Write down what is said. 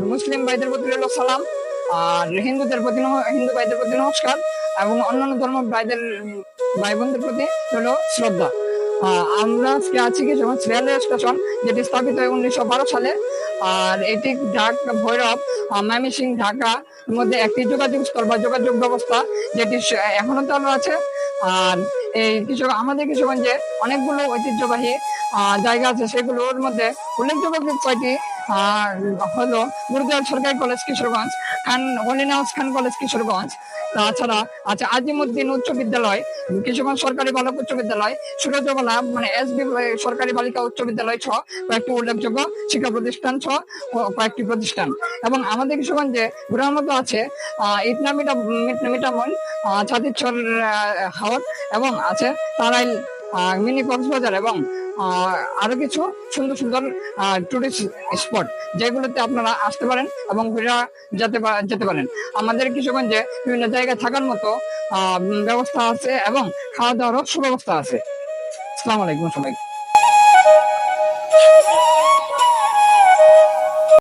মুসলিম ভাইদের প্রতি রইল সালাম, আর হিন্দুদের প্রতি হিন্দু ভাইদের প্রতি নমস্কার, এবং অন্যান্য ধর্ম ভাইদের ভাই বোনদের প্রতি রইল শ্রদ্ধা। আমরা আজকে আছি কি যেমন রেলওয়ে স্টেশন, যেটি স্থাপিত হয় উনিশশো বারো সালে, আর এটি ঢাকা, ভৈরব ময়মনসিং, ঢাকা মধ্যে একটি যোগাযোগ স্থল বা যোগাযোগ ব্যবস্থা, যেটি এখনও চালু আছে। আর এই কিছু, আমাদের কিশোরগঞ্জে অনেকগুলো ঐতিহ্যবাহী জায়গা আছে, সেগুলোর মধ্যে উল্লেখযোগ্য কয়টি হলো গুরুদেব সরকারি কলেজ কিশোরগঞ্জ খান হলিনাউস খান কলেজ কিশোরগঞ্জ। তাছাড়া আছে আজিমুদ্দিন উচ্চ বিদ্যালয় কিশোরগঞ্জ সরকারি বালক উচ্চ বিদ্যালয় সুরজবালা মানে এস বি সরকারি বালিকা উচ্চ বিদ্যালয় ছ কয়েকটি উল্লেখযোগ্য শিক্ষা প্রতিষ্ঠান ছ কয়েকটি প্রতিষ্ঠান। এবং আমাদের কিশোরগঞ্জে ঘোরার মতো আছে ইটনা মিটা মিট- মিটামন আহ, হাওর এবং আছে তারাইল মিনি কক্সবাজার এবং আরও কিছু সুন্দর সুন্দর টুরিস্ট স্পট যেগুলোতে আপনারা আসতে পারেন এবং ঘুরে যেতে যেতে পারেন। আমাদের কিশোরগঞ্জে বিভিন্ন জায়গায় থাকার মতো ব্যবস্থা আছে এবং খাওয়া দাওয়ারও সুব্যবস্থা আছে। আসসালামু আলাইকুম সবাই